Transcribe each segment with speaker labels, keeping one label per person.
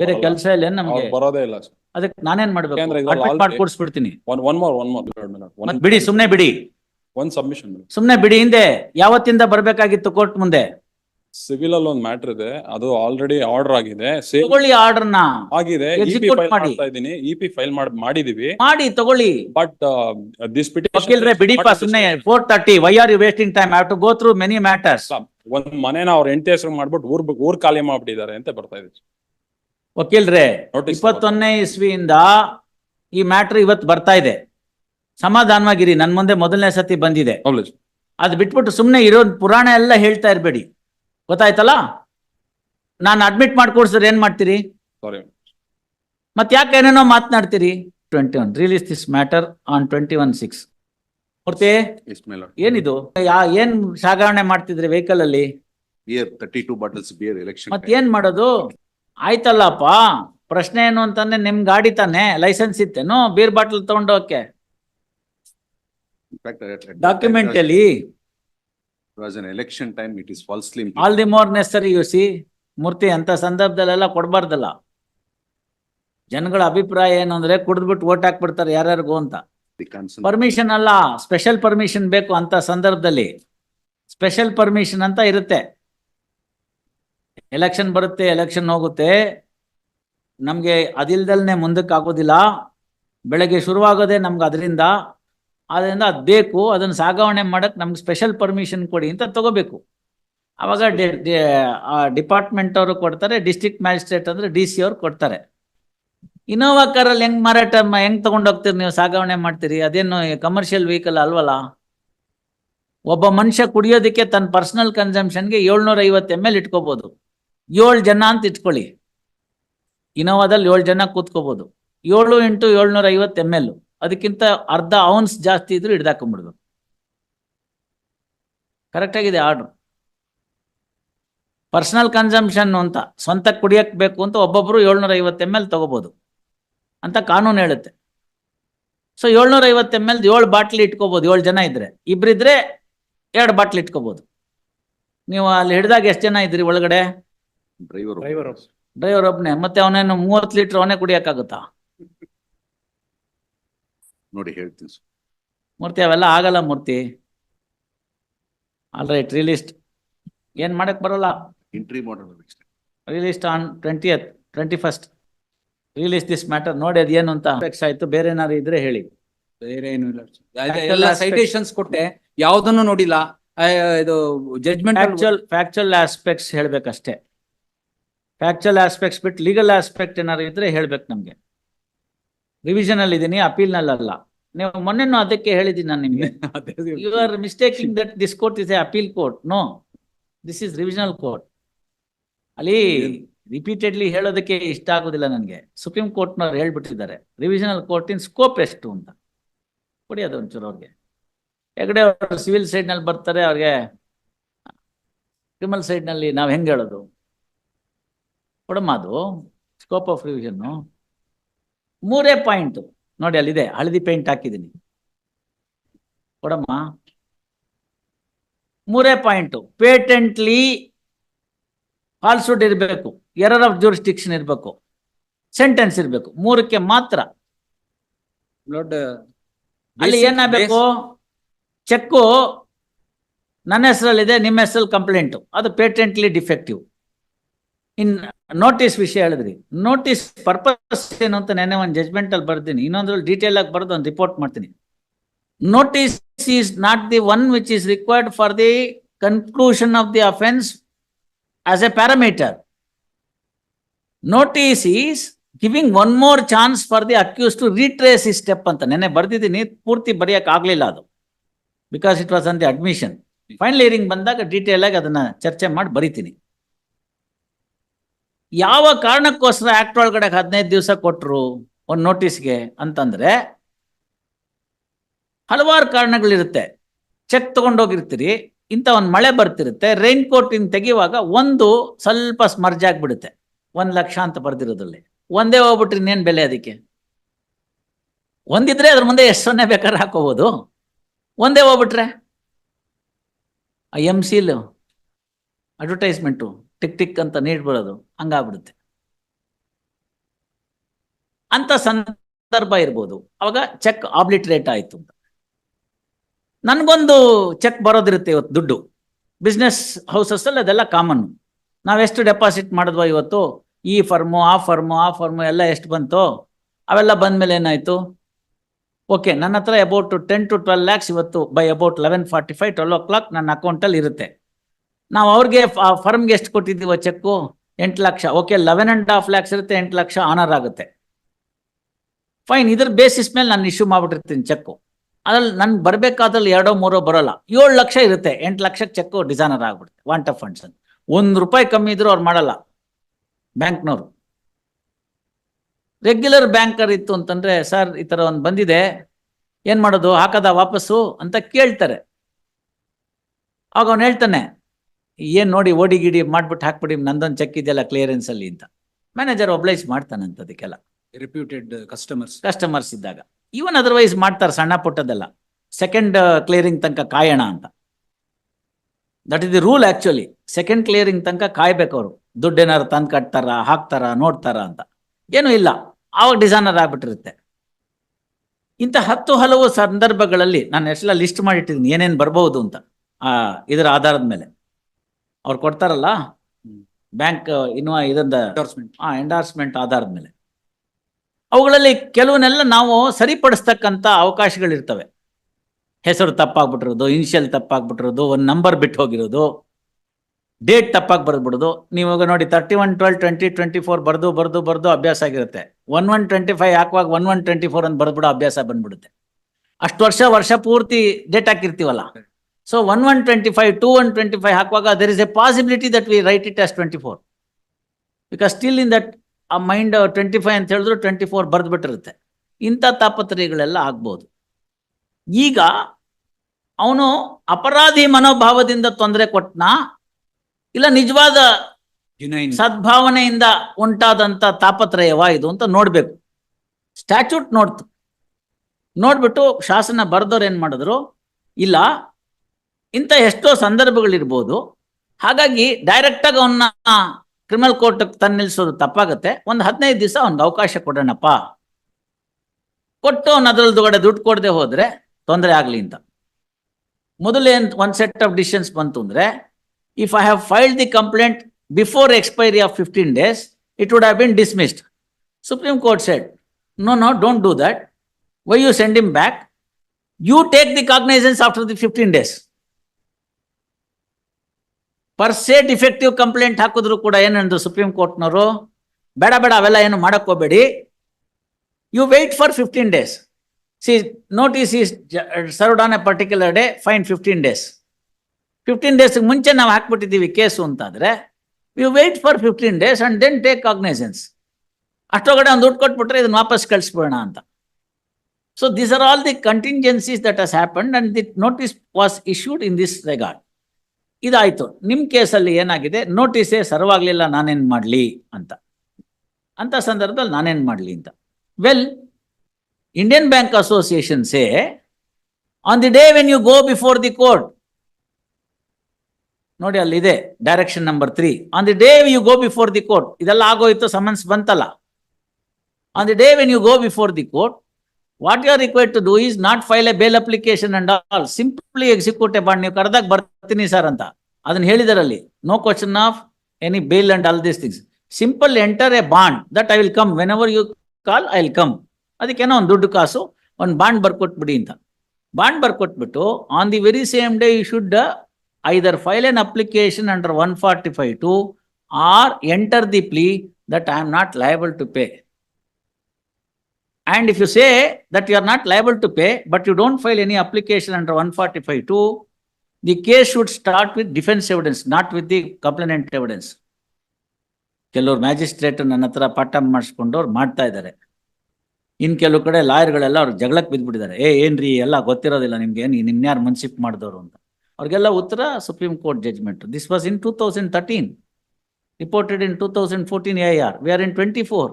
Speaker 1: ಬೇರೆ. ಕೆಲಸ ಇಲ್ಲ ನಮ್ಗೆ?
Speaker 2: ಬರೋದೇ ಇಲ್ಲ.
Speaker 1: ಅದಕ್ಕೆ ನಾನೇನ್ ಮಾಡ್ಬೇಕು? ಮಾಡಿ
Speaker 2: already-
Speaker 1: ಕೂಡಿಸ್ಬಿಡ್ತೀನಿ
Speaker 2: one one more one more
Speaker 1: ಬಿಡಿ ಸುಮ್ನೆ ಬಿಡಿ.
Speaker 2: ಒಂದ್ ಸಬ್ಮಿಷನ್
Speaker 1: ಸುಮ್ನೆ ಬಿಡಿ ಹಿಂದೆ. ಯಾವತ್ತಿಂದ ಬರ್ಬೇಕಾಗಿತ್ತು ಕೋರ್ಟ್ ಮುಂದೆ?
Speaker 2: ಸಿವಿಲ್ ಅಲ್ಲಿ ಒಂದು ಮ್ಯಾಟರ್ ಇದೆ. ಅದು ಆಲ್ರೆಡಿ ಆರ್ಡರ್ ಆಗಿದೆ. ತಗೊಳ್ಳಿ
Speaker 1: ತಗೊಳ್ಳಿ ಆರ್ಡರ್ನ
Speaker 2: ಆಗಿದೆ. ಇ ಪಿ ಫೈಲ್
Speaker 1: ಮಾಡಿ.
Speaker 2: ಮಾಡ್ತಾ ಇದೀನಿ ಇ ಫೈಲ್ ಮಾಡಿ ಮಾಡಿದೀವಿ.
Speaker 1: ಮಾಡಿ ತಗೊಳ್ಳಿ.
Speaker 2: ಬಟ್ ದಿಸ್
Speaker 1: ವಕೀಲ್ರೆ ಬಿಡಿಪ್ಪ ಸುಮ್ಮನೆ four thirty why are you wasting time have to go through many matters
Speaker 2: ಒಂದ್ ಮನೆನ ಅವ್ರ ಹೆಂಡತಿ ಹೆಸರು ಮಾಡ್ಬಿಟ್ಟು ಊರ್ ಊರ್ ಖಾಲಿ ಮಾಡ್ಬಿಟ್ಟಿದ್ದಾರೆ ಅಂತ ಬರ್ತಾ ಇದೆ.
Speaker 1: ವಕೀಲ್ರೆ ಇಪ್ಪತ್ತೊಂದನೇ ಇಸ್ವಿಯಿಂದ ಈ ಮ್ಯಾಟ್ರ್ ಇವತ್ತು ಬರ್ತಾ ಇದೆ. ಸಮಾಧಾನವಾಗಿರಿ ನನ್ ಮುಂದೆ ಮೊದಲನೇ ಸತಿ ಬಂದಿದೆ. ಅದ್ ಬಿಟ್ಬಿಟ್ಟು ಸುಮ್ಮನೆ ಇರೋ ಪುರಾಣ ಎಲ್ಲ ಹೇಳ್ತಾ ಇರಬೇಡಿ. ಗೊತ್ತಾಯ್ತಲ್ಲ? ನಾನು ಅಡ್ಮಿಟ್ ಮಾಡ್ಕೊಡ್ಸಿದ್ರೆ ಏನ್ ಮಾಡ್ತೀರಿ? ಮತ್ತೆ ಯಾಕೆ ಏನೇನೋ ಮಾತನಾಡ್ತೀರಿ? Twenty one release this matter on twenty one six Murthy. ಏನಿದು? ಯಾ ಏನ್ ಸಾಗಣೆ ಮಾಡ್ತಿದ್ರಿ ವೆಹಿಕಲ್ ಅಲ್ಲಿ? ಏನ್ ಮಾಡೋದು? ಆಯ್ತಲ್ಲಪ್ಪ? ಪ್ರಶ್ನೆ ಏನು ಅಂತಂದ್ರೆ ನಿಮ್ ಗಾಡಿ ತಾನೆ ಲೈಸೆನ್ಸ್ ಇತ್ತೇನು ಬೀರ್ ಬಾಟಲ್ ತಗೊಂಡೋಕೆ ಡಾಕ್ಯುಮೆಂಟ್ ಅಲ್ಲಿ?
Speaker 3: Election time it is is
Speaker 1: all the more necessary you see Murthy ಅಂತ ಸಂದರ್ಭದಲ್ಲೆಲ್ಲ ಕೊಡಬಾರ್ದಲ್ಲ. ಜನಗಳ ಅಭಿಪ್ರಾಯ ಏನು ಅಂದ್ರೆ ಕುಡಿದ್ಬಿಟ್ಟು ಓಟ್ ಹಾಕ್ಬಿಡ್ತಾರೆ ಯಾರ್ಯಾರಿಗೂ ಅಂತ. ಪರ್ಮಿಷನ್ ಅಲ್ಲ ಸ್ಪೆಷಲ್ ಪರ್ಮಿಷನ್ ಬೇಕು ಅಂತ ಸಂದರ್ಭದಲ್ಲಿ. ಸ್ಪೆಷಲ್ ಪರ್ಮಿಷನ್ ಅಂತ ಇರುತ್ತೆ. ಎಲೆಕ್ಷನ್ ಬರುತ್ತೆ ಎಲೆಕ್ಷನ್ ಹೋಗುತ್ತೆ. ನಮಗೆ ಅದಿಲ್ದಲ್ನೆ ಮುಂದಕ್ಕೆ ಆಗೋದಿಲ್ಲ. ಬೆಳಗ್ಗೆ ಶುರುವಾಗೋದೇ ನಮ್ಗೆ ಅದರಿಂದ. ಅದರಿಂದ ಅದು ಬೇಕು, ಅದನ್ನು ಸಾಗಾವಣೆ ಮಾಡಕ್ಕೆ ನಮ್ಗೆ ಸ್ಪೆಷಲ್ ಪರ್ಮಿಷನ್ ಕೊಡಿ ಅಂತ ತಗೋಬೇಕು. ಆವಾಗ ಡಿಪಾರ್ಟ್ಮೆಂಟ್ ಅವರು ಕೊಡ್ತಾರೆ ಡಿಸ್ಟ್ರಿಕ್ಟ್ ಮ್ಯಾಜಿಸ್ಟ್ರೇಟ್ ಅಂದ್ರೆ ಡಿ ಸಿ ಅವ್ರು ಕೊಡ್ತಾರೆ. ಇನೋವಾ ಕಾರಲ್ಲಿ ಹೆಂಗ್ ಮಾರಾಟ ಹೆಂಗ್ ತಗೊಂಡೋಗ್ತೀರಿ ನೀವು ಸಾಗಾವಣೆ ಮಾಡ್ತೀರಿ? ಅದೇನು ಕಮರ್ಷಿಯಲ್ ವೆಹಿಕಲ್ ಅಲ್ವಲ್ಲ? ಒಬ್ಬ ಮನುಷ್ಯ ಕುಡಿಯೋದಕ್ಕೆ ತನ್ನ ಪರ್ಸನಲ್ ಕನ್ಸಂಪ್ಷನ್ಗೆ ಏಳ್ನೂರ ಐವತ್ತು ಎಂ ಎಲ್ ಇಟ್ಕೋಬಹುದು ಏಳು ಜನ ಅಂತ ಇಟ್ಕೊಳ್ಳಿ. ಇನೋವಾದಲ್ಲಿ ಏಳು ಜನ ಕೂತ್ಕೋಬಹುದು ಏಳು ಇಂಟು ಏಳ್ನೂರ ಐವತ್ತು ಎಂ ಎಲ್ ಅದಕ್ಕಿಂತ ಅರ್ಧ ಔನ್ಸ್ ಜಾಸ್ತಿ ಇದ್ರು ಹಿಡ್ದಾಕೊಂಡ್ಬಿಡ್ಬೇಕು. ಕರೆಕ್ಟ್ ಆಗಿದೆ ಆರ್ಡ್ರ್ ಪರ್ಸನಲ್ ಕನ್ಸಂಪ್ಷನ್ ಅಂತ ಸ್ವಂತ ಕುಡಿಯಕ್ ಬೇಕು ಅಂತ ಒಬ್ಬೊಬ್ಬರು ಏಳ್ನೂರ ಐವತ್ತು ಎಂ ಎಲ್ ತಗೋಬಹುದು ಅಂತ ಕಾನೂನು ಹೇಳುತ್ತೆ. ಸೊ ಏಳ್ನೂರ ಐವತ್ತು ಎಂ ಎಲ್ ಏಳು ಬಾಟ್ಲಿ ಇಟ್ಕೋಬಹುದು ಏಳು ಜನ ಇದ್ರೆ. ಇಬ್ರಿದ್ರೆ ಎರಡು ಬಾಟ್ಲಿ ಇಟ್ಕೋಬಹುದು ನೀವು ಅಲ್ಲಿ ಹಿಡಿದಾಗ ಎಷ್ಟು ಜನ ಇದ್ರಿ ಒಳಗಡೆ?
Speaker 3: Driver.
Speaker 2: Driver.
Speaker 1: ಡ್ರೈವರ್ ಒಬ್ನೇ. ಮತ್ತೆ ಅವನೇನು ಮೂವತ್ತು ಲೀಟರ್ ಅವನೇ ಕುಡಿಯಕ್ಕಾಗುತ್ತಾ?
Speaker 3: ನೋಡಿ ಹೇಳ್ತೀನಿ.
Speaker 1: ಮೂರ್ತಿ ಅವೆಲ್ಲ ಆಗಲ್ಲ ಮೂರ್ತಿ. ಆಲ್ ರೈಟ್ ರಿಲೀಸ್ಟ್ ಏನ್ ಮಾಡಕ್ ಬರಲ್ಲ?
Speaker 3: Entry.
Speaker 1: Released on twenty twenty first release this matter ನೋಡಿ ಅದೇನು ಏನು ಅಂತ ಅಪೇಕ್ಷೆ ಆಯ್ತು. ಬೇರೆ ಏನಾದ್ರು ಇದ್ರೆ ಹೇಳಿ.
Speaker 4: ಬೇರೆ ಏನು ಇಲ್ಲ
Speaker 1: Factual
Speaker 4: ಎಲ್ಲ
Speaker 1: aspect.
Speaker 4: ಸೈಟೇಷನ್ಸ್ ಕೊಟ್ಟೆ. ಯಾವ್ದನ್ನು ನೋಡಿಲ್ಲ. ಆ, ಇದು ಜಡ್ಜ್ಮೆಂಟ್
Speaker 1: ಫ್ಯಾಕ್ಚುಯಲ್ ಫ್ಯಾಕ್ಚುಯಲ್ ಆಸ್ಪೆಕ್ಟ್ಸ್ ಹೇಳ್ಬೇಕಷ್ಟೇ. ಫ್ಯಾಕ್ಚುಯಲ್ ಆಸ್ಪೆಕ್ಟ್ಸ್ ಬಿಟ್ಟು ಲೀಗಲ್ ಆಸ್ಪೆಕ್ಟ್ ಏನಾದ್ರು ಇದ್ರೆ ಹೇಳ್ಬೇಕು ನಮ್ಗೆ. ರಿವಿಷನ್ ಅಲ್ಲಿ ಇದೀನಿ ಅಪೀಲ್ ಅಲ್ಲ ನೀವು ಮೊನ್ನೆನೂ ಅದಕ್ಕೆ ಹೇಳಿದ್ದೀನಿ ನಾನು ನಿಮ್ಗೆ. You are mistaking that this court is a appeal court no this is revisional court ಅಲ್ಲಿ ರಿಪೀಟೆಡ್ಲಿ ಹೇಳೋದಕ್ಕೆ ಇಷ್ಟ ಆಗೋದಿಲ್ಲ ನನಗೆ. ಸುಪ್ರೀಂ ಕೋರ್ಟ್ನವ್ರು ಹೇಳ್ಬಿಟ್ಟಿದ್ದಾರೆ. ರಿವಿಷನಲ್ ಕೋರ್ಟಿನ ಸ್ಕೋಪ್ ಎಷ್ಟು ಅಂತ. ಕೊಡಿ ಅದು ಒಂಚೂರು ಅವ್ರಿಗೆ. ಹೆಗಡೆ ಅವರು ಸಿವಿಲ್ ಸೈಡ್ನಲ್ಲಿ ಬರ್ತಾರೆ ಅವ್ರಿಗೆ ಕ್ರಿಮಿನಲ್ ಸೈಡ್ನಲ್ಲಿ ನಾವು ಹೆಂಗೆ ಹೇಳೋದು? ಕೊಡಮ್ಮ ಅದು ಸ್ಕೋಪ್ ಆಫ್ ರಿವಿಷನ್ನು ಮೂರೇ ಪಾಯಿಂಟ್ ನೋಡಿ ಅಲ್ಲಿದೆ ಹಳದಿ ಪೇಂಟ್ ಹಾಕಿದ್ದೀನಿ. ಕೊಡಮ್ಮ. ಮೂರೇ ಪಾಯಿಂಟ್ ಪೇಟೆಂಟ್ಲಿ ಫಾಲ್ಸುಡ್ ಇರಬೇಕು. ಎರರ್ ಆಫ್ ಜೂರಿಸ್ಟಿಕ್ಷನ್ ಇರಬೇಕು. ಸೆಂಟೆನ್ಸ್ ಇರಬೇಕು. ಮೂರಕ್ಕೆ ಮಾತ್ರ. ಅಲ್ಲಿ ಏನಾಗಬೇಕು? ಚೆಕ್ಕು ನನ್ನ ಹೆಸರಲ್ಲಿದೆ ನಿಮ್ಮ ಹೆಸರಲ್ಲಿ ಕಂಪ್ಲೇಂಟು ಅದು ಪೇಟೆಂಟ್ಲಿ ಡಿಫೆಕ್ಟಿವ್ ಇನ್ ನೋಟಿಸ್ ವಿಷಯ ಹೇಳಿದ್ರಿ. ನೋಟಿಸ್ ಪರ್ಪಸ್ ಏನು ಅಂತ ನೆನೆ ಒಂದು ಜಜ್ಮೆಂಟ್ ಅಲ್ಲಿ ಬರ್ತೀನಿ ಇನ್ನೊಂದ್ರಲ್ಲಿ ಡೀಟೇಲ್ ಆಗಿ ಬರೆದು ಒಂದು ರಿಪೋರ್ಟ್ ಮಾಡ್ತೀನಿ. Notice is not the one which is required for the conclusion of the offence as a parameter notice is giving one more chance for the accused to retrace ಈ step ಅಂತ. ನೆನ್ನೆ ಬರ್ದಿದ್ದೀನಿ. ಪೂರ್ತಿ ಬರೆಯಕ್ ಆಗ್ಲಿಲ್ಲ ಅದು. Because it was on the admission final hearing ಬಂದಾಗ detail ಆಗಿ ಅದನ್ನ ಚರ್ಚೆ ಮಾಡಿ ಬರಿತೀನಿ. ಯಾವ ಕಾರಣಕ್ಕೋಸ್ಕರ ಆಕ್ಟ್ ಒಳಗಡೆ ಹದಿನೈದು ದಿವಸ ಕೊಟ್ಟರು ಒಂದು ನೋಟಿಸ್ಗೆ ಅಂತಂದ್ರೆ ಹಲವಾರು ಕಾರಣಗಳಿರುತ್ತೆ. ಚೆಕ್ ತಗೊಂಡೋಗಿರ್ತೀರಿ, ಇಂಥ ಒಂದು ಮಳೆ ಬರ್ತಿರುತ್ತೆ ರೈನ್ ಕೋಟ್ ಇನ್ ತೆಗೆಯುವಾಗ ಒಂದು ಸ್ವಲ್ಪ ಸ್ಮರ್ಜ್ ಆಗಿಬಿಡುತ್ತೆ. ಒಂದು ಲಕ್ಷ ಅಂತ ಬರ್ದಿರೋದ್ರಲ್ಲಿ. ಒಂದೇ ಹೋಗ್ಬಿಟ್ರಿ ಇನ್ನೇನು ಬೆಲೆ ಅದಕ್ಕೆ? ಒಂದಿದ್ರೆ ಅದ್ರ ಮುಂದೆ ಎಷ್ಟು ಸೊನ್ನೆ ಬೇಕಾದ್ರೆ ಹಾಕೋಬಹುದು ಒಂದೇ ಹೋಗ್ಬಿಟ್ರೆ? ಆ ಎಂ ಸಿಲ್ ಅಡ್ವರ್ಟೈಸ್ಮೆಂಟು ಟಿಕ್ ಟಿಕ್ ಅಂತ ನೀಟ್ ಬರೋದು ಹಂಗಾಗ್ಬಿಡುತ್ತೆ. ಅಂತ ಸಂದರ್ಭ ಇರ್ಬೋದು. ಅವಾಗ ಚೆಕ್ ಆಬ್ಲಿಟ್ರೇಟ್ ಆಯ್ತು ಅಂತ. ನನ್ಗೊಂದು ಚೆಕ್ ಬರೋದಿರುತ್ತೆ ಇವತ್ತು ದುಡ್ಡು. ಬಿಸ್ನೆಸ್ ಹೌಸಸ್ ಅಲ್ಲಿ ಅದೆಲ್ಲ ಕಾಮನ್ ನಾವೆಷ್ಟು ಡೆಪಾಸಿಟ್ ಮಾಡಿದ್ವೋ ಇವತ್ತು, ಈ ಫರ್ಮು, ಆ ಫರ್ಮು ಆ ಫರ್ಮು ಎಲ್ಲ ಎಷ್ಟು ಬಂತು, ಅವೆಲ್ಲ ಬಂದ್ಮೇಲೆ ಏನಾಯ್ತು? ಓಕೆ, ನನ್ನ ಹತ್ರ about ten to twelve lakhs ಇವತ್ತು by about eleven forty five twelve o'clock ನನ್ನ ಅಕೌಂಟಲ್ಲಿ ಇರುತ್ತೆ. ನಾವು ಅವ್ರಿಗೆ ಫರ್ಮ್ಗೆ ಎಷ್ಟು ಕೊಟ್ಟಿದ್ದೀವ ಚೆಕ್ಕು, ಎಂಟು lakh. Okay eleven and half lakhs ಇರುತ್ತೆ, ಎಂಟು ಲಕ್ಷ ಆನರ್ ಆಗುತ್ತೆ. ಫೈನ್ ಇದ್ರ ಬೇಸಿಸ್ ಮೇಲೆ ನಾನು ಇಶ್ಯೂ ಮಾಡ್ಬಿಟ್ಟಿರ್ತೀನಿ ಚೆಕ್ಕು. ಅದ್ರಲ್ಲಿ ನನ್ಗೆ ಬರಬೇಕಾದ್ರಲ್ಲಿ ಎರಡೋ ಮೂರೋ ಬರೋಲ್ಲ. ಏಳು ಲಕ್ಷ ಇರುತ್ತೆ, ಎಂಟು ಲಕ್ಷಕ್ಕೆ ಚೆಕ್ಕು ಡಿಸೈನರ್ ಆಗ್ಬಿಡುತ್ತೆ ವಾಂಟ್ ಆಫ್ ಫಂಡ್ಸ್ ಅಂತ. ಒಂದು ರೂಪಾಯಿ ಕಮ್ಮಿ ಇದ್ರೂ ಅವ್ರು ಮಾಡಲ್ಲ, ಬ್ಯಾಂಕ್ನವರು. ರೆಗ್ಯುಲರ್ ಬ್ಯಾಂಕರ್ ಇತ್ತು ಅಂತಂದ್ರೆ ಸರ್ ಈ ಥರ ಒಂದು ಬಂದಿದೆ, ಏನು ಮಾಡೋದು? ಹಾಕದ ವಾಪಸ್ಸು? ಅಂತ ಕೇಳ್ತಾರೆ. ಆಗ ಅವನು ಹೇಳ್ತಾನೆ ಏನು ನೋಡಿ ಓಡಿ ಗಿಡಿ ಮಾಡ್ಬಿಟ್ಟು ಹಾಕ್ಬಿಡಿ ನಂದೊಂದು ಚೆಕ್ ಇದೆಯಲ್ಲ ಕ್ಲಿಯರೆನ್ಸ್ ಅಲ್ಲಿ ಅಂತ. ಮ್ಯಾನೇಜರ್ ಒಬ್ಲೈಸ್ ಮಾಡ್ತಾನಂತ ಅದಕ್ಕೆಲ್ಲ.
Speaker 4: ರೆಪ್ಯೂಟೆಡ್ ಕಸ್ಟಮರ್ಸ್
Speaker 1: ಕಸ್ಟಮರ್ಸ್ ಇದ್ದಾಗ. ಇವನ್ ಅದರ್ವೈಸ್ ಮಾಡ್ತಾರೆ ಸಣ್ಣ ಪುಟ್ಟದೆಲ್ಲ ಸೆಕೆಂಡ್ ಕ್ಲಿಯರಿಂಗ್ ತನಕ ಕಾಯೋಣ ಅಂತ. That is the rule actually second clearing ತನಕ ಕಾಯ್ಬೇಕು ಅವರು. ದುಡ್ಡು ಏನಾರು ತಂದು ಕಟ್ತಾರ ಹಾಕ್ತಾರ ನೋಡ್ತಾರ ಅಂತ. ಏನೂ ಇಲ್ಲ. ಆವಾಗ ಡಿಸೈನರ್ ಆಗ್ಬಿಟ್ಟಿರುತ್ತೆ. ಇಂಥ ಹತ್ತು ಹಲವು ಸಂದರ್ಭಗಳಲ್ಲಿ ನಾನು ಎಷ್ಟೆಲ್ಲ ಲಿಸ್ಟ್ ಮಾಡಿಟ್ಟಿದ್ದೀನಿ ಏನೇನು ಬರ್ಬೋದು ಅಂತ ಆ ಇದರ ಆಧಾರದ ಮೇಲೆ. ಅವ್ರು ಕೊಡ್ತಾರಲ್ಲ? ಬ್ಯಾಂಕ್ ಇನ್ನು ಇದೊಂದು
Speaker 4: ಎಂಡೋರ್ಸ್ಮೆಂಟ್
Speaker 1: ಆ ಎಂಡಾರ್ಸ್ಮೆಂಟ್ ಆಧಾರದ ಮೇಲೆ ಅವುಗಳಲ್ಲಿ ಕೆಲವನ್ನೆಲ್ಲ ನಾವು ಸರಿಪಡಿಸ್ತಕ್ಕಂಥ ಅವಕಾಶಗಳಿರ್ತವೆ. ಹೆಸರು ತಪ್ಪಾಗ್ಬಿಟ್ಟಿರೋದು ಇನಿಷಿಯಲ್ ತಪ್ಪಾಗ್ಬಿಟ್ಟಿರೋದು ಒಂದು ನಂಬರ್ ಬಿಟ್ಟು ಹೋಗಿರೋದು ಡೇಟ್ ತಪ್ಪಾಗಿ ಬರೆದ್ಬಿಡೋದು. ನೀವು ನೋಡಿ thirty one twelve twenty twenty four ಬರೆದು ಬರೆದು ಬರೆದು ಅಭ್ಯಾಸ ಆಗಿರುತ್ತೆ. ಒನ್ ಒನ್ ಟ್ವೆಂಟಿ ಫೈವ್ ಹಾಕುವಾಗ ಒನ್ ಒನ್ ಟ್ವೆಂಟಿ ಫೋರ್ ಅಂತ ಬರೆದ್ಬಿಡೋ ಅಭ್ಯಾಸ ಬಂದ್ಬಿಡುತ್ತೆ. ಅಷ್ಟು ವರ್ಷ ವರ್ಷ ಪೂರ್ತಿ date ಹಾಕಿರ್ತೀವಲ್ಲ? So one one twenty five two one twenty five ಹಾಕುವಾಗ there is a possibility that we write it as twenty four because still in that ah mind twenty five ಅಂತ ಹೇಳಿದ್ರು ಟ್ವೆಂಟಿ ಫೋರ್ ಬರೆದ್ಬಿಟ್ಟಿರುತ್ತೆ. ಇಂಥ ತಾಪತ್ರಯಗಳೆಲ್ಲ ಆಗ್ಬೋದು. ಈಗ ಅವನು ಅಪರಾಧಿ ಮನೋಭಾವದಿಂದ ತೊಂದರೆ ಕೊಟ್ಟನಾ ಇಲ್ಲ ನಿಜವಾದ ಸದ್ಭಾವನೆಯಿಂದ ಉಂಟಾದಂತ ತಾಪತ್ರಯವ ಇದು ಅಂತ ನೋಡ್ಬೇಕು. ಸ್ಟ್ಯಾಚ್ಯೂಟ್ ನೋಡ್ತು. ನೋಡ್ಬಿಟ್ಟು ಶಾಸನ ಬರೆದವ್ರು ಏನ್ ಮಾಡಿದ್ರು? ಇಲ್ಲ ಇಂಥ ಎಷ್ಟೋ ಸಂದರ್ಭಗಳಿರ್ಬೋದು. ಹಾಗಾಗಿ ಡೈರೆಕ್ಟ್ ಆಗಿ ಅವನ್ನ ಕ್ರಿಮಿನಲ್ ಕೋರ್ಟ್ ತಂದು ನಿಲ್ಸೋದು ತಪ್ಪಾಗತ್ತೆ. ಒಂದು ಹದಿನೈದು ದಿವಸ ಅವ್ನಿಗೆ ಅವಕಾಶ ಕೊಡೋಣಪ್ಪ. ಕೊಟ್ಟು ಅವ್ನು ದುಡ್ಡು ಕೊಡದೆ ಹೋದ್ರೆ ತೊಂದರೆ ಆಗಲಿ ಅಂತ. ಮೊದಲೇನ್ ಒಂದು ಸೆಟ್ ಆಫ್ ಡಿಸಿಷನ್ಸ್ ಬಂತು ಅಂದ್ರೆ if I have filed the complaint before expiry of fifteen days it would have been dismissed Supreme Court said no no don't do that why you send him back you take the cognizance after the fifteen days per se defective complaint ಹಾಕಿದ್ರು ಕೂಡ ಏನಂದ್ರು supreme ಕೋರ್ಟ್ನವರು ಬೇಡ ಬೇಡ, ಅವೆಲ್ಲ ಏನು ಹೋಗ್ಬೇಡಿ. You wait for fifteen days see notice is served on a particular day fine fifteen days fifteen ಡೇಸ್ಗೆ ಮುಂಚೆ ನಾವು ಹಾಕ್ಬಿಟ್ಟಿದ್ದೀವಿ ಕೇಸು ಅಂತಾದರೆ you wait for fifteen days and then take cognizance ಅಷ್ಟೊಳಗಡೆ ಒಂದು ದುಡ್ಡು ಕೊಟ್ಬಿಟ್ರೆ ಇದನ್ನ ವಾಪಸ್ ಕಳಿಸ್ಬಿಡೋಣ ಅಂತ. So these are all the contingencies that has happen and the notice was issued in this regard ಇದಾಯ್ತು. ನಿಮ್ ಕೇಸಲ್ಲಿ ಏನಾಗಿದೆ? ನೋಟಿಸೇ ಸರ್ವಾಗ್ಲಿಲ್ಲ, ನಾನೇನ್ ಮಾಡ್ಲಿ ಅಂತ. ಅಂತ ಸಂದರ್ಭದಲ್ಲಿ ನಾನೇನ್ ಮಾಡ್ಲಿ ಅಂತ. Well Indian Bank Association say on the day when you go before the court ನೋಡಿ ಅಲ್ಲಿದೆ direction number three on the day you go before the court ಇದೆಲ್ಲ ಆಗೋಯ್ತು ಸಮನ್ಸ್ ಬಂತಲ್ಲ. On the day when you go before the court what you are required to do is not file a bail application and all simply execute a bond ನೀವು ಕರೆದಾಗ ಬರ್ತೀನಿ sir ಅಂತ. ಅದನ್ನ ಹೇಳಿದಾರಲ್ಲಿ no question of any bail and all these things simple enter a bond that I will come whenever you call I will come ಅದಕ್ಕೇನೋ ಒಂದು ದುಡ್ಡು ಕಾಸು, ಒಂದು bond ಬರ್ಕೊಟ್ಬಿಡಿ ಅಂತ. Bond ಬರ್ಕೊಟ್ಬಿಟ್ಟು on the very same day you should either file an application under one forty five two or enter the plea that I am not liable to pay And if you say that you are not liable to pay, but you don't file any application under one forty-five two, the case should start with defense evidence, not with the complainant evidence. ಕೆಲವ್ರು magistrate ನನ್ನ ಹತ್ರ ಪಾಠ ಮಾಡಿಸ್ಕೊಂಡವ್ರು ಮಾಡ್ತಾ ಇದ್ದಾರೆ. ಇನ್ ಕೆಲವು ಕಡೆ ಲಾಯರ್ಗಳೆಲ್ಲ ಅವ್ರು ಜಗಳಕ್ಕೆ ಬಿದ್ದುಬಿಟ್ಟಿದ್ದಾರೆ ಏ ಏನ್ರಿ ಎಲ್ಲ ಗೊತ್ತಿರೋದಿಲ್ಲ ನಿಮ್ಗೆ ಏನು ಮುನ್ಸಿಪ್ ಮಾಡಿದವರು ಅಂತ. ಅವ್ರಿಗೆಲ್ಲ ಉತ್ತರ Supreme Court judgement this was in two thousand thirteen reported in two thousand fourteen A R V R in twenty four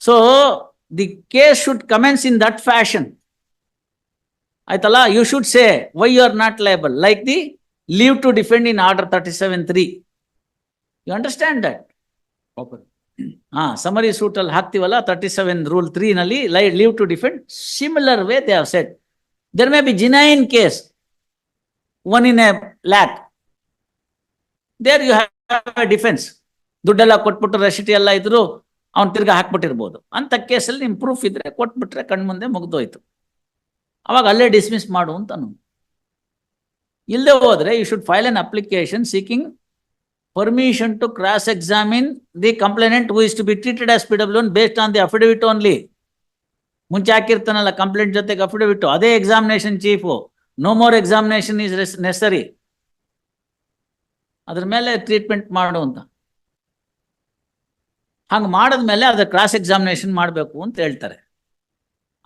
Speaker 1: so the case should commence in that fashion ಆಯ್ತಲ್ಲ? You why you are not liable like the leave to defend in order thirty seven three you understand that
Speaker 4: proper
Speaker 1: ಹಾ summary ಸೂಟಲ್ಲಿ ಹಾಕ್ತಿವಲ್ಲ? Thirty seven rule three ನಲ್ಲಿ leave to defend similar way they have set there may be genuine case one in a lakh there you have defence ದುಡ್ಡೆಲ್ಲ ಕೊಟ್ಬಿಟ್ಟು ರೆಸಿಟಿ ಎಲ್ಲ ಇದ್ರು ಅವ್ನ್ ತಿರ್ಗಾ ಹಾಕ್ಬಿಟ್ಟಿರ್ಬೋದು. ಅಂತ ಕೇಸಲ್ಲಿ ನಿಮ್ಮ ಪ್ರೂಫ್ ಇದ್ರೆ ಕೊಟ್ಬಿಟ್ರೆ ಕಣ್ಮುಂದೆ ಮುಗ್ದೋಯ್ತು. ಅವಾಗ ಅಲ್ಲೇ ಡಿಸ್ಮಿಸ್ ಮಾಡು ಅಂತನು ಇಲ್ಲದೆ ಹೋದ್ರೆ you should file an application seeking to cross examine the complainant complainant who is to be treated as PW based on the affidavit only ಮುಂಚೆ ಹಾಕಿರ್ತಾನಲ್ಲ ಕಂಪ್ಲೇಂಟ್ ಜೊತೆಗೆ ಅಫಿಡವಿಟ್ ಅದೇ examination chief no more examination is necessary ಅದ್ರ ಮೇಲೆ treatment ಮಾಡು ಅಂತ. ಹಂಗೆ ಮಾಡಿದ ಮೇಲೆ ಅದು ಕ್ರಾಸ್ ಎಕ್ಸಾಮಿನೇಷನ್ ಮಾಡಬೇಕು ಅಂತ ಹೇಳ್ತಾರೆ.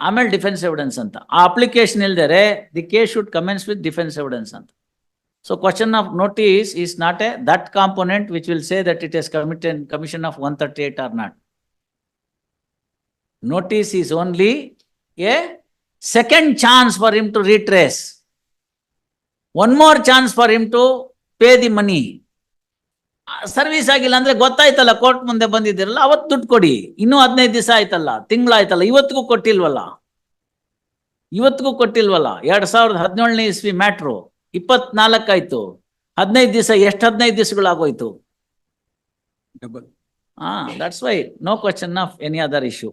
Speaker 1: ಆಮೇಲೆ ಡಿಫೆನ್ಸ್ ಎವಿಡೆನ್ಸ್ ಅಂತ. ಆ application ಇಲ್ದರೆ the case should commence with defence evidence ಅಂತ. So question of notice is not a that component which will say that it is commit commission of one thirty eight or not notice is only a second chance for him to retrace one more chance for him to pay the money service ಆಗಿಲ್ಲ ಅಂದ್ರೆ ಗೊತ್ತಾಯ್ತಲ್ಲ court ಮುಂದೆ ಬಂದಿದ್ದೀರಲ್ಲ ಅವತ್ತು ದುಡ್ಡು ಕೊಡಿ. ಇನ್ನೂ ಹದಿನೈದು ದಿವಸ ಆಯ್ತಲ್ಲ ತಿಂಗಳಾಯ್ತಲ್ಲ ಇವತ್ತಿಗೂ ಕೊಟ್ಟಿಲ್ವಲ್ಲ? ಇವತ್ತಿಗೂ ಕೊಟ್ಟಿಲ್ವಲ್ಲ? ಎರಡ್ ಸಾವಿರದ ಹದಿನೇಳನೇ ಇಸ್ವಿ ಮ್ಯಾಟ್ರು ಇಪ್ಪತ್ನಾಲ್ಕಾಯ್ತು ಹದಿನೈದು ದಿವಸ ಎಷ್ಟು ಹದಿನೈದು ದಿವಸಗಳಾಗೋಯ್ತು. ಹಾ that's why no question of any other issue